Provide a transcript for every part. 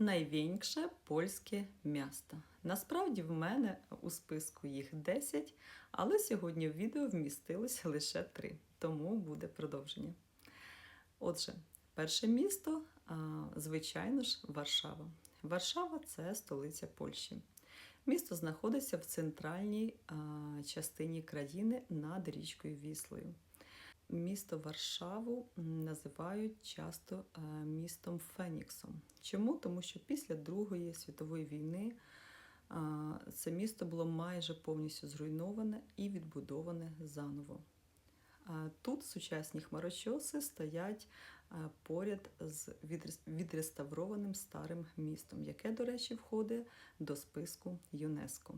Найвіньше польське місто. Насправді в мене у списку їх 10, але сьогодні в відео вмістилось лише 3, тому буде продовження. Отже, перше місто, звичайно ж, Варшава. Варшава це столиця Польщі. Місто знаходиться в центральній частині країни над річкою Віслою. Місто Варшаву називають часто е, містом Феніксом. Чому? Тому що після Другої світової війни це місто було майже повністю зруйноване і відбудоване заново. Тут сучасні хмарочоси стоять поряд з відреставрованим старим містом, яке, до речі, входить до списку ЮНЕСКО.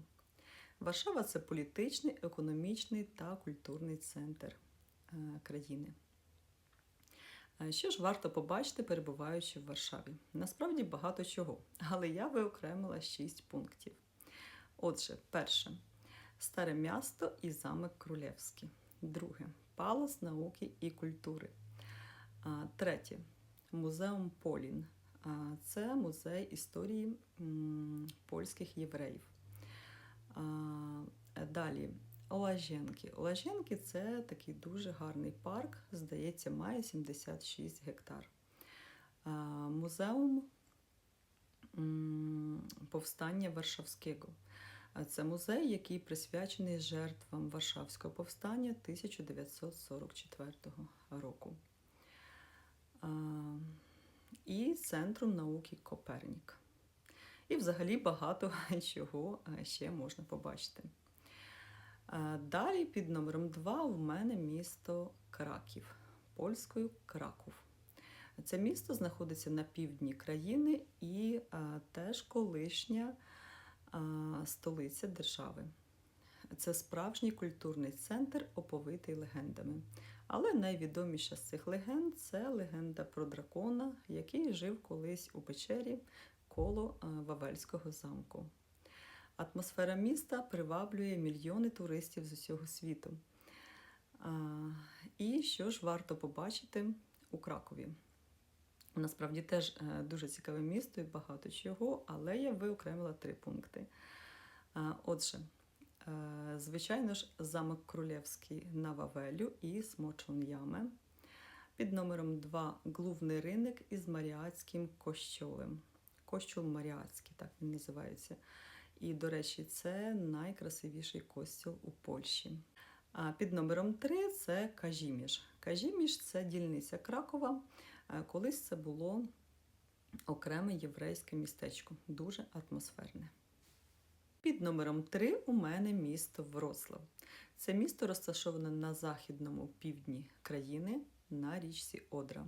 Варшава це політичний, економічний та культурний центр е, країни. Е, Що ж варто побачити, перебуваючи в Варшаві? Насправді багато чого, але я виокремила 6 пунктів. Отже, перше старе місто і замок Крулевський. Друге палац науки і культури. Третє музеум Полін. Це музей історії польських євреїв. Далі Олаженки. Олаженки це такий дуже гарний парк, здається, має 76 гектар. Музеум повстання Варшавського. Це музей, який присвячений жертвам Варшавського повстання 1944 року. І Центром науки Копернік. І взагалі багато чого ще можна побачити. Е, Далі під номером 2 в мене місто Краків, польською Краков. Це місто знаходиться на півдні країни і е, теж колишня е, столиця держави. Це справжній культурний центр, оповитий легендами. Але найвідоміша з цих легенд це легенда про дракона, який жив колись у печері коло Вавельського замку. Атмосфера міста приваблює мільйони туристів з усього світу. І що ж варто побачити у Кракові? Насправді теж е, дуже цікаве місто і багато чого, але я виокремила три пункти. Отже, е, звичайно ж, замок Крулевський на Вавелю і Смочон Яме. Під номером 2 Глувний ринок із Маріатським кощолем. Кощол Маріатський, так він називається. І, до речі, це найкрасивіший костіл у Польщі. А під номером 3 це Кажіміш. Кажіміш це дільниця Кракова. Колись це було окреме єврейське містечко, дуже атмосферне. Під номером 3 у мене місто Вроцлав. Це місто розташоване на західному півдні країни на річці Одра.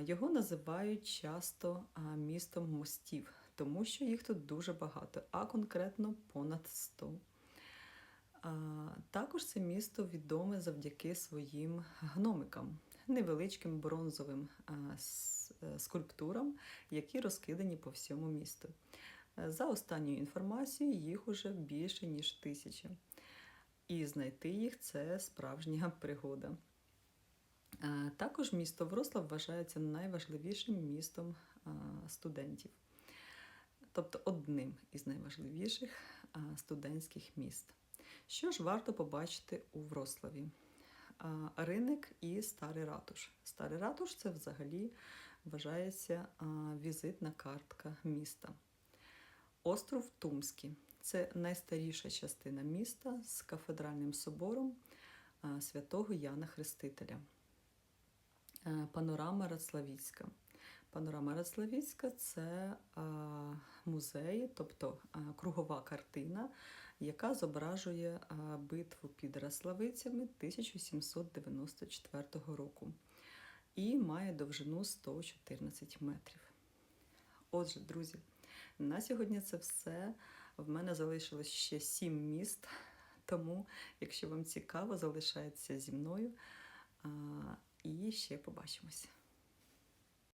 Його називають часто містом мостів, тому що їх тут дуже багато, а конкретно понад 100. Також це місто відоме завдяки своїм гномикам, невеличким бронзовим е, скульптурам, які розкидані по всьому місту. Е, За останньою інформацією, їх уже більше ніж тисяча. І знайти їх це справжня пригода. Е, Також місто Врослав вважається найважливішим містом студентів, тобто одним із найважливіших студентських міст. Що ж варто побачити у Врославі? Ринок і старий ратуш. Старий ратуш це взагалі вважається візитна картка міста. Остров Тумський це найстаріша частина міста з кафедральним собором святого Яна Хрестителя. Панорама Рацлавіцька. Панорама Рацлавіцька це музей, тобто кругова картина, яка зображує битву під Раславицями 1794 року і має довжину 114 метрів. Отже, друзі, на сьогодні це все. В мене залишилось ще сім міст, тому, якщо вам цікаво, залишайтеся зі мною. І ще побачимось.